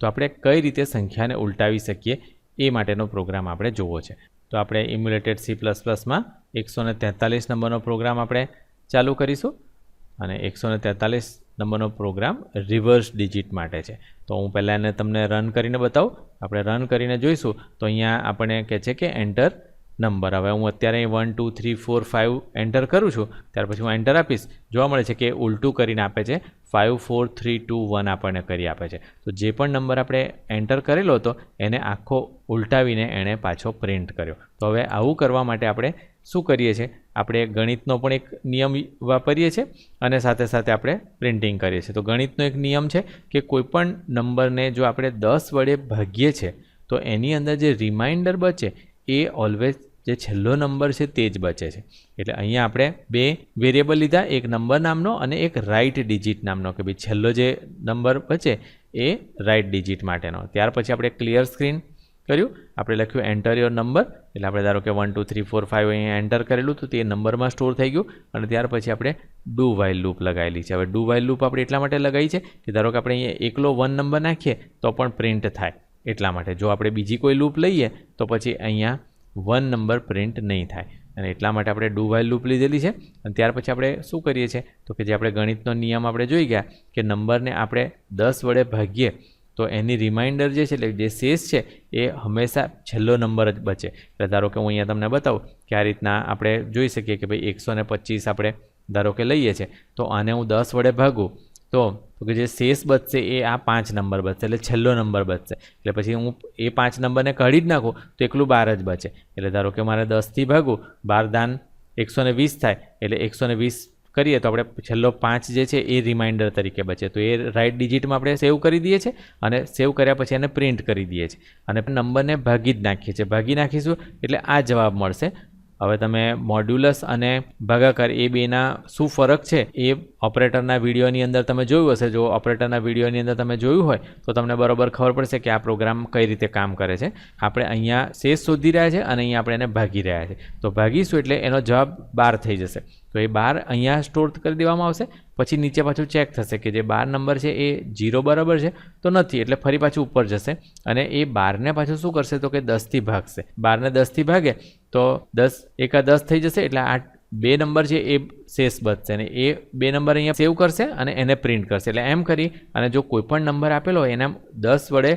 તો આપણે કઈ રીતે સંખ્યાને ઉલટાવી શકીએ એ માટેનો પ્રોગ્રામ આપણે જોવો છે. તો આપણે ઇમ્યુલેટેડ સી પ્લસ પ્લસમાં એકસો ને તેતાલીસ નંબરનો પ્રોગ્રામ આપણે ચાલુ કરીશું અને એકસો ને તેતાલીસ નંબરનો પ્રોગ્રામ રિવર્સ ડિજિટ માટે છે. તો હું પહેલાં એને તમને રન કરીને બતાવું. આપણે રન કરીને જોઈશું. તો અહીંયા આપણે કહે છે કે એન્ટર નંબર. હવે હું અત્યારે one two three four five enter કરું છું. ત્યાર પછી હું એન્ટર આપીશ. જોવા મળે છે કે ઉલટું કરીને આપે છે. Five four three two one આપણને કરી આપે છે. તો જે પણ નંબર આપણે એન્ટર કરેલો હતો, એને આખો ઉલટાવીને એણે પાછો પ્રિન્ટ કર્યો. તો હવે આવું કરવા માટે આપણે શું કરીએ છીએ? આપણે ગણિતનો પણ એક નિયમ વાપરીએ છીએ અને સાથે સાથે આપણે પ્રિન્ટિંગ કરીએ છીએ. તો ગણિતનો એક નિયમ છે કે કોઈપણ નંબરને જો આપણે દસ વડે ભાગીએ છીએ, તો એની અંદર જે રિમાઇન્ડર બચે એ ઓલવેઝ જે છેલ્લો નંબર છે તે જ બચે છે. એટલે અહીંયા આપણે બે વેરિયેબલ લીધા, એક નંબર નામનો અને એક રાઇટ ડિજિટ નામનો, કે ભાઈ છેલ્લો જે નંબર બચે એ રાઇટ ડિજિટ માટેનો. ત્યાર પછી આપણે ક્લિયર સ્ક્રીન કર્યું. આપણે લખ્યું એન્ટર યોર નંબર એટલે આપણે ધારો કે one two three four five અહીંયા એન્ટર કરેલું, તો તે નંબરમાં સ્ટોર થઈ ગયું. અને ત્યાર પછી આપણે ડુ વાઇલ લૂપ લગાવેલી છે. હવે ડુ વાઇલ લૂપ આપણે એટલા માટે લગાવી છે કે ધારો કે આપણે અહીંયા એકલો વન નંબર નાખીએ, તો પણ પ્રિન્ટ થાય. એટલા માટે. જો આપણે બીજી કોઈ લૂપ લઈએ, તો પછી અહીંયા વન નંબર પ્રિન્ટ નહીં થાય. અને એટલા માટે આપણે ડુ વાઇલ લૂપ લીધેલી છે. અને ત્યાર પછી આપણે શું કરીએ છીએ? તો કે જે આપણે ગણિતનો નિયમ આપણે જોઈ ગયા, કે નંબરને આપણે દસ વડે ભાગીએ, તો એની રિમાઇન્ડર જે છે, એટલે જે શેષ છે, એ હંમેશા છેલ્લો નંબર જ બચે. એટલે ધારો કે હું અહીંયા તમને બતાવું કે આ રીતના આપણે જોઈ શકીએ કે ભાઈ એકસો આપણે ધારો કે લઈએ છીએ તો આને હું દસ વડે ભાગું. તો કે જે શેષ બચશે એ આ પાંચ નંબર બચશે, એટલે છેલ્લો નંબર બચશે. એટલે પછી હું એ પાંચ નંબરને કાઢી જ નાખું, તો એકલું બાર જ બચે. એટલે ધારો કે મારે દસથી ભાગું, બાર દાન એકસો વીસ થાય, એટલે એકસો વીસ કરીએ, તો આપણે છેલ્લો પાંચ જે છે એ રિમાઇન્ડર તરીકે બચે. તો એ રાઇટ ડિજિટમાં આપણે સેવ કરી દઈએ છીએ, અને સેવ કર્યા પછી એને પ્રિન્ટ કરી દઈએ છીએ. અને નંબરને ભાગી જ નાખીએ છીએ. ભાગી નાખીશું, એટલે આ જવાબ મળશે. હવે તમે મોડ્યુલસ અને ભાગાકાર એ બેના શું ફરક છે એ ઓપરેટરના વિડીયોની અંદર તમે જોયું હશે. જો ઓપરેટરના વિડીયોની અંદર તમે જોયું હોય, તો તમને બરોબર ખબર પડશે કે આ પ્રોગ્રામ કઈ રીતે કામ કરે છે. આપણે અહીંયા શેષ શોધી રહ્યા છે અને અહીંયા આપણે એને ભાગી રહ્યા છે. તો ભાગીશું એટલે એનો જવાબ બાર થઈ જશે. તો એ બાર અહીંયા સ્ટોર કરી દેવામાં આવશે. પછી નીચે પાછું ચેક થશે કે જે બાર નંબર છે એ જીરો બરાબર છે તો નથી, એટલે ફરી પાછું ઉપર જશે. અને એ બારને પાછું શું કરશે તો કે દસથી ભાગશે. બારને દસથી ભાગે તો દસ, એકા દસ થઈ જશે, એટલે આ બે નંબર છે એ શેષ બચશે અને એ બે નંબર અહીંયા સેવ કરશે અને એને પ્રિન્ટ કરશે. એટલે એમ કરી અને જો કોઈ પણ નંબર આપેલો હોય, એને દસ વડે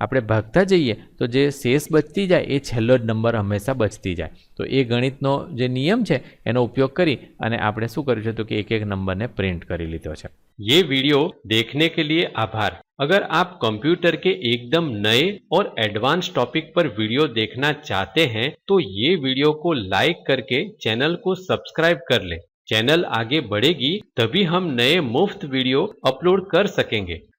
આપણે ભાગતા જઈએ તો જે શેષ બચતી જાય એ છેલ્લો જ નંબર હંમેશા બચતી જાય તો એ ગણિતનો જે નિયમ છે એનો ઉપયોગ કરી અને આપણે શું કર્યું છે તો કે એક એક નંબરને પ્રિન્ટ કરી લીધો છે ये वीडियो देखने के लिए आभार अगर आप कंप्यूटर के एकदम नए और एडवांस टॉपिक पर वीडियो देखना चाहते हैं तो ये वीडियो को लाइक करके चैनल को सब्सक्राइब कर लें चैनल आगे बढ़ेगी तभी हम नए मुफ्त वीडियो अपलोड कर सकेंगे